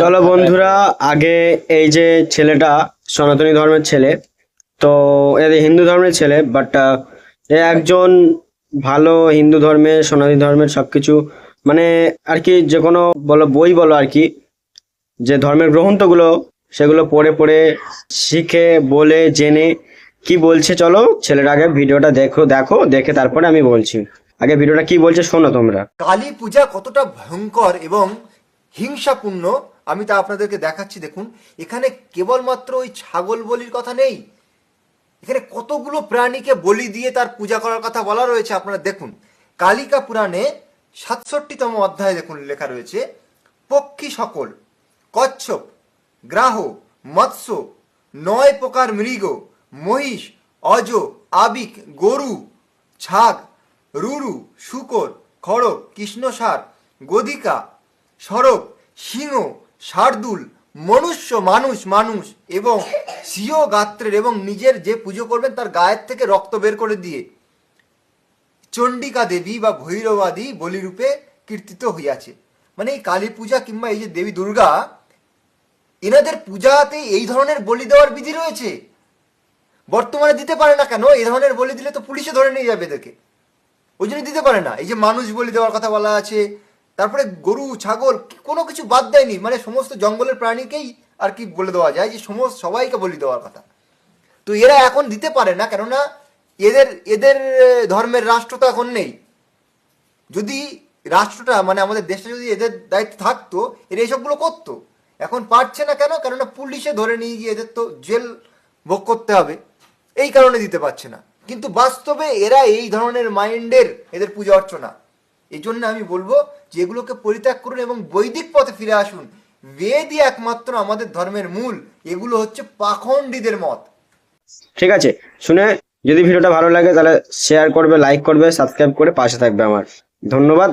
চলো বন্ধুরা আগে এই যে ছেলেটা সনাতনী ধর্মের ছেলে তো এ হিন্দু ধর্মের ছেলে বাট এ একজন ভালো হিন্দু ধর্মের সনাতনী ধর্মের সবকিছু মানে আর কি যে কোনো বলো বই বলো আর কি যে ধর্মের গ্রন্থগুলো সেগুলো পড়ে পড়ে শিখে বলে জেনে কি বলছে চলো ছেলেটা আগে ভিডিওটা দেখো দেখো দেখে তারপরে আমি বলছি। আগে ভিডিওটা কি বলছে শোনো তোমরা। কালী পূজা কতটা ভয়ঙ্কর এবং হিংসাপূর্ণ, আমি তা আপনাদেরকে দেখাচ্ছি, দেখুন। এখানে কেবলমাত্র ওই ছাগল বলির কথা নেই। এখানে কতগুলো প্রাণীকে বলি দিয়ে তার পূজা করার কথা বলা রয়েছে, আপনারা দেখুন। কালিকা পুরাণে সাতষট্টিতম অধ্যায়ে দেখুন লেখা রয়েছে, পক্ষী সকল, কচ্ছপ, গ্রাহ, মৎস্য, নয় প্রকার মৃগ, মহিষ, অজ, আবিক, গরু, ছাগ, রুরু, শুকর, খড়গ, কৃষ্ণসার গদিকা সরব সিংহ শার্দুল, মনুষ্য, মানুষ মানুষ এবং সিও গাত্রের এবং নিজের যে পুজো করবেন তার গায়ের থেকে রক্ত বের করে দিয়ে চণ্ডিকা দেবী বা ভৈরবাদী বলিরূপে কীর্তিত হইয়াছে। মানে এই কালী পূজা কিংবা এই যে দেবী দুর্গা, এনাদের পূজাতে এই ধরনের বলি দেওয়ার বিধি রয়েছে। বর্তমানে দিতে পারে না কেন, এই ধরনের বলি দিলে তো পুলিশে ধরে নিয়ে যাবে এদেরকে। ওই জন্য দিতে পারে না। এই যে মানুষ বলি দেওয়ার কথা বলা আছে তারপরে গরু, ছাগল কোনো কিছু বাদ দেয়নি। মানে সমস্ত জঙ্গলের প্রাণীকেই আর কি বলে দেওয়া যায় যে সমস্ত সবাইকে বলি দেওয়ার কথা। তো এরা এখন দিতে পারে না, কেননা এদের এদের ধর্মের রাষ্ট্র তো এখন নেই। যদি রাষ্ট্রটা মানে আমাদের দেশটা যদি এদের দায়িত্ব থাকতো, এরা এসবগুলো করতো। এখন পারছে না কেন? কেননা পুলিশে ধরে নিয়ে গিয়ে এদের তো জেল ভোগ করতে হবে। এই কারণে দিতে পারছে না। কিন্তু বাস্তবে এরা এই ধরনের মাইন্ডের এদের পূজা অর্চনা। এই জন্য আমি বলব যে এগুলোকে পরিত্যাগ করুন এবং বৈদিক পথে ফিরে আসুন। বেদই একমাত্র আমাদের ধর্মের মূল। এগুলো হচ্ছে পাখণ্ডীদের মত। ঠিক আছে। শুনে যদি ভিডিওটা ভালো লাগে তাহলে শেয়ার করবে লাইক করবে সাবস্ক্রাইব করে পাশে থাকবে আমার। ধন্যবাদ।